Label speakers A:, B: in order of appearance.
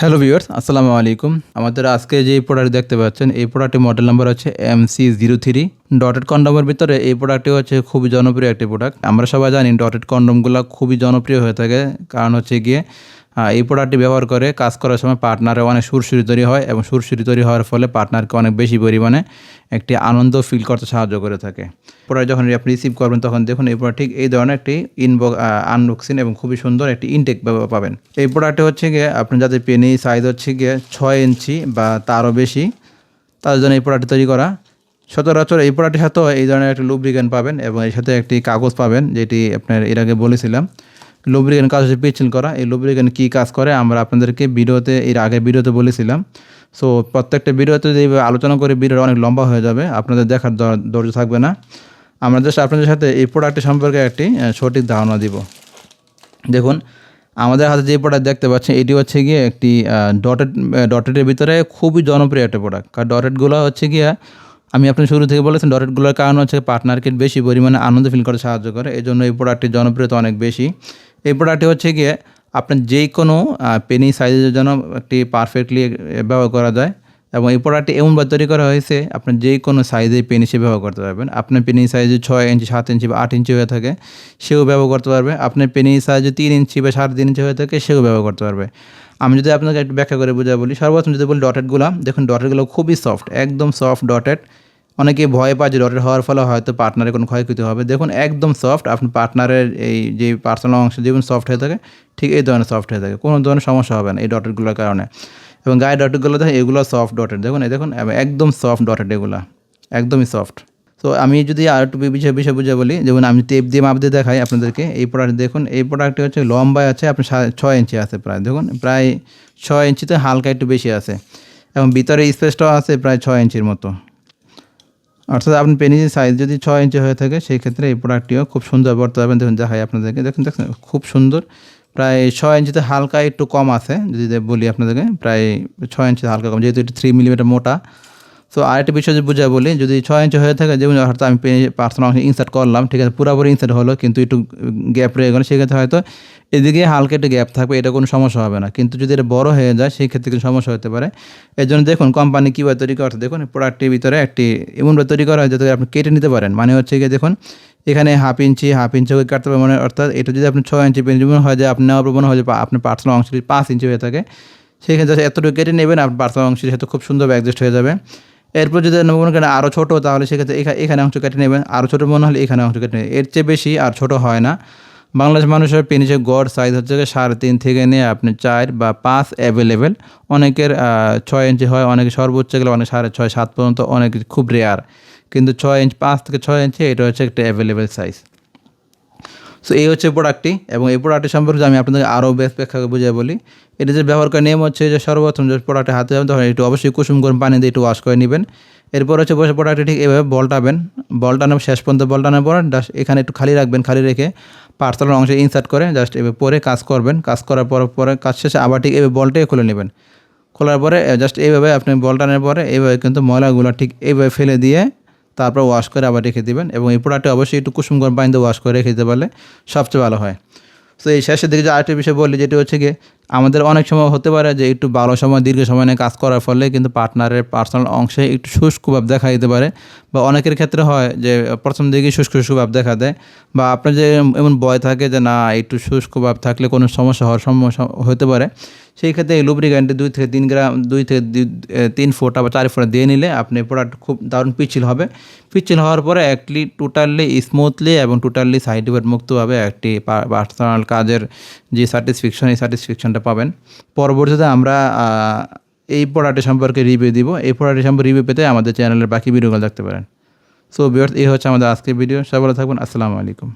A: Hello viewers আসসালামু আলাইকুম আমাদের আজকে যে প্রোডাক্ট দেখতে পাচ্ছেন, এই প্রোডাক্টের মডেল নাম্বার হচ্ছে M C zero three dotted কন্ডমের ভিতরে এই প্রোডাক্টটি হচ্ছে খুবই জনপ্রিয় একটি প্রোডাক্ট আমরা সবাই জানি ডটেড কন্ডমগুলো খুবই জনপ্রিয় হয়ে থাকে। কারণ হচ্ছে গিয়ে এই প্রোডাক্টটি ব্যবহার করে কাজ করার সময় পার্টনারে অনেক সুরসুরি তৈরি হয় এবং সুরসুরি তৈরি হওয়ার ফলে পার্টনারকে অনেক বেশি পরিমাণে একটি আনন্দ ফিল করতে সাহায্য করে থাকে। প্রোডাক্ট যখন আপনি রিসিভ করবেন, তখন দেখুন এই প্রোডাক্ট ঠিক এই ধরনের একটি ইনবক্স আনবক্সিং এবং খুবই সুন্দর একটি ইনটেক পাবেন। এই প্রোডাক্টটি হচ্ছে গিয়ে আপনার যাদের পেনি সাইজ হচ্ছে গিয়ে ছয় ইঞ্চি বা তারও বেশি, তাদের জন্য এই প্রোডাক্টটি তৈরি করা। সচরাচর এই প্রোডাক্টের সাথেও এই ধরনের একটি লুব্রিকেন্ট পাবেন এবং এর সাথে একটি কাগজ পাবেন, যেটি আপনার এর আগে বলেছিলাম। লুব্রিকেন্ট কাজ হচ্ছে পিচিল করা। এই লুব্রিকেন্ট কী কাজ করে? আমরা আপনাদেরকে ভিডিওতে, এর আগে ভিডিওতে বলেছিলাম। সো প্রত্যেকটা ভিডিওতে যদি আলোচনা করে ভিডিওটা অনেক লম্বা হয়ে যাবে। আপনাদের দেখার ধৈর্য থাকবে না। আমরা জাস্ট আপনাদের সাথে এই প্রোডাক্টটি সম্পর্কে একটি সঠিক ধারণা দিব। দেখুন, আমাদের হাতে যে প্রোডাক্ট দেখতে পাচ্ছেন, এটি হচ্ছে গিয়ে একটি ডটেড ডটেডের ভিতরে খুবই জনপ্রিয় একটা প্রোডাক্ট কারণ ডটেডগুলো হচ্ছে গিয়ে, আমি আপনি শুরু থেকে বলেছেন ডটেডগুলোর কারণ হচ্ছে পার্টনারকে বেশি পরিমাণে আনন্দ ফিল করতে সাহায্য করে। এই জন্য এই প্রোডাক্টটির জনপ্রিয়তা অনেক বেশি। এই প্রোডাক্টটি হচ্ছে গিয়ে আপনার যেই কোনো পেনি সাইজের জন্য একটি পারফেক্টলি ব্যবহার করা যায় এবং এই প্রোডাক্টটি এমনভাবে তৈরি করা হয়েছে আপনি যে কোনো সাইজে পেন হিসেবে ব্যবহার করতে পারবেন। আপনার পেনি সাইজে ছয় ইঞ্চি সাত ইঞ্চি বা আট ইঞ্চি হয়ে থাকে, সেও ব্যবহার করতে পারবে। আপনার পেনি সাইজে তিন ইঞ্চি বা সাড়ে তিন ইঞ্চি হয়ে থাকে, সেও ব্যবহার করতে পারবে। আমি যদি আপনাকে একটু ব্যাখ্যা করে বোঝা বলি, সর্বপ্রথম যদি বলি ডটেডগুলো দেখুন ডটেটগুলো খুবই সফট একদম সফট ডটেড অনেকে ভয় পায় যে ডটেড হওয়ার ফলে হয়তো পার্টনারের কোনো ক্ষয়ক্ষতি হবে। দেখুন, একদম সফট আপনি পার্টনারের এই যে পার্সোনাল অংশ যেমন সফট হয়ে থাকে, ঠিক এই ধরনের সফট হয়ে থাকে। কোনো ধরনের সমস্যা হবে না এই ডটেডগুলোর কারণে। এবং গায়ে ডটেডগুলো দেখেন, এগুলো সফট ডটেড দেখুন, এই দেখুন একদম সফট ডটেড এগুলো, একদমই সফট তো আমি যদি আর একটু বিষয় বিষয় বুঝে বলি, যেমন আমি টেপ দিয়ে মাপ দিয়ে দেখাই আপনাদেরকে, এই প্রোডাক্ট দেখুন, এই প্রোডাক্টটি হচ্ছে লম্বায় আছে আপনার সা- ছয় ইঞ্চি আছে প্রায়। দেখুন, প্রায় ছয় ইঞ্চিতে হালকা একটু বেশি আছে। এবং ভিতরে স্পেসটাও আছে প্রায় ছয় ইঞ্চির মতো। অর্থাৎ আপনি পেনিজের সাইজ যদি ছয় ইঞ্চি হয়ে থাকে, সেই ক্ষেত্রে এই প্রোডাক্টটিও খুব সুন্দর বর্তমানে পাবেন দেখুন, দেখাই আপনাদেরকে। দেখুন দেখুন, খুব সুন্দর। প্রায় ছয় ইঞ্চিতে হালকা একটু কম আছে, যদি বলি আপনাদেরকে, প্রায় ছয় ইঞ্চিতে হালকা কম, যেহেতু এটি থ্রি মিলিমিটার মোটা। তো আরেকটি বিষয় যদি বুঝে বলি, যদি ছয় ইঞ্চি হয়ে থাকে, যেমন হয়তো আমি পার্সোনাল অংশ ইনসার্ট করলাম, ঠিক আছে, পুরোপুরি ইনসার্ট হলো, কিন্তু একটু গ্যাপ রয়ে গেলো, সেক্ষেত্রে হয়তো এদিকে হালকা একটু গ্যাপ থাকবে, এটা কোনো সমস্যা হবে না। কিন্তু যদি এটা বড় হয়ে যায় সেই ক্ষেত্রে কিন্তু সমস্যা হতে পারে। এর জন্য দেখুন কোম্পানি কীভাবে তৈরি করছে দেখুন প্রোডাক্টের ভিতরে একটি এমনভাবে তৈরি করা হয়, যাতে আপনি কেটে নিতে পারেন। মানে হচ্ছে গিয়ে দেখুন, এখানে হাফ ইঞ্চি হাফ ইঞ্চি করে কাটতে পারবেন মানে অর্থাৎ এটা যদি আপনি ছয় ইঞ্চি যেমন হয় যে আপনি নেওয়ার পর মনে হয় যে আপনার পার্সোনাল অংশটি পাঁচ ইঞ্চি হয়ে থাকে, সেক্ষেত্রে just এতটুকু কেটে নেবেন, আপনার পার্সোনাল অংশটি সাথে খুব সুন্দরভাবে অ্যাডজাস্ট হয়ে যাবে। এরপর যদি মনে করেন আরও ছোটো, তাহলে সেক্ষেত্রে এখানে অংশ কেটে নেবেন। আরও ছোটো মনে হলে এখানে অংশ কেটে নেবেন। এর চেয়ে বেশি আর ছোট হয় না। বাংলাদেশ মানুষের পেনিসের গড় সাইজ হচ্ছে সাড়ে তিন থেকে নিয়ে আপনি চার বা পাঁচ অ্যাভেলেবেল অনেকের ছয় ইঞ্চি হয়, অনেকে সর্বোচ্চ গেলে অনেক সাড়ে ছয়, সাত পর্যন্ত অনেক খুব রেয়ার কিন্তু ছয় ইঞ্চ পাঁচ থেকে ছয় ইঞ্চি এটা হচ্ছে একটা অ্যাভেলেবেল সাইজ সো এই হচ্ছে প্রোডাক্টটি এবং এই প্রোডাক্টের সম্পর্কে আমি আপনাদের আরও বেশ ব্যাখ্যা বুঝিয়ে বলি। এটা যে ব্যবহার করার নিয়ম হচ্ছে যে সর্বপ্রথম যে প্রোডাক্টে হাতে যাবেন তখন একটু অবশ্যই কুসুম গরম পানি দিয়ে একটু ওয়াশ করে নেবেন। এরপর হচ্ছে বসে প্রোডাক্টটি ঠিক এভাবে বলটাবেন বলটানোর শেষ পর্যন্ত বলটানোর পর জাস্ট এখানে একটু খালি রাখবেন, খালি রেখে পার্সেলের অংশে ইনসার্ট করে জাস্ট এভাবে পরে কাজ করবেন। কাজ করার পর, পরে কাজ শেষে আবার ঠিক এভাবে বলটাই খুলে নেবেন। খোলার পরে জাস্ট এইভাবে আপনি বলটানোর পরে এইভাবে কিন্তু ময়লাগুলো ঠিক এইভাবে ফেলে দিয়ে তারপর ওয়াশ করে আবার রেখে দেবেন এবং এই প্রোডাক্টে অবশ্যই একটু কুসুম গরম পানিতে ওয়াশ করে রেখে দিতে পারলে সবচেয়ে ভালো হয়। তো এই শেষের দিকে যে আরেকটি বিষয় বললি, যেটি হচ্ছে গিয়ে আমাদের অনেক সময় হতে পারে যে একটু ভালো সময়, দীর্ঘ সময় নিয়ে কাজ করার ফলে কিন্তু পার্টনারের পার্সোনাল অংশে একটু শুষ্ক ভাব দেখা দিতে পারে। বা অনেকের ক্ষেত্রে হয় যে প্রথম দিকে শুষ্ক শুষ্ক ভাব দেখা দেয়। বা আপনার যে এমন ভয় থাকে যে না, একটু শুষ্ক ভাব থাকলে কোনো সমস্যা হওয়ার সমস্যা হতে পারে। সেই ক্ষেত্রে এই লুব্রিক্যান্টে দুই থেকে তিন গ্রাম, দুই থেকে তিন ফোঁটা বা চার ফোঁটা দিয়ে নিলে আপনি প্রোডাক্ট খুব দারুণ পিচ্ছিল হবে। পিচ্ছিল হওয়ার পরে একটি টোটালি স্মুথলি এবং টোটালি সাইড ইফেক্ট মুক্তভাবে একটি পার্সোনাল কাজের যে স্যাটিসফ্যাকশন এই স্যাটিসফ্যাকশনটা পাবেন। পরবর্তীতে আমরা এই প্রোডাক্টের সম্পর্কে রিভিউ দিব। এই প্রোডাক্টের সম্পর্কে রিভিউ পেতে আমাদের চ্যানেলের বাকি ভিডিওগুলো দেখতে পারেন। সো বিয়ার্স এই হচ্ছে আমাদের আজকের ভিডিও সবাই থাকবেন। আসসালামু আলাইকুম।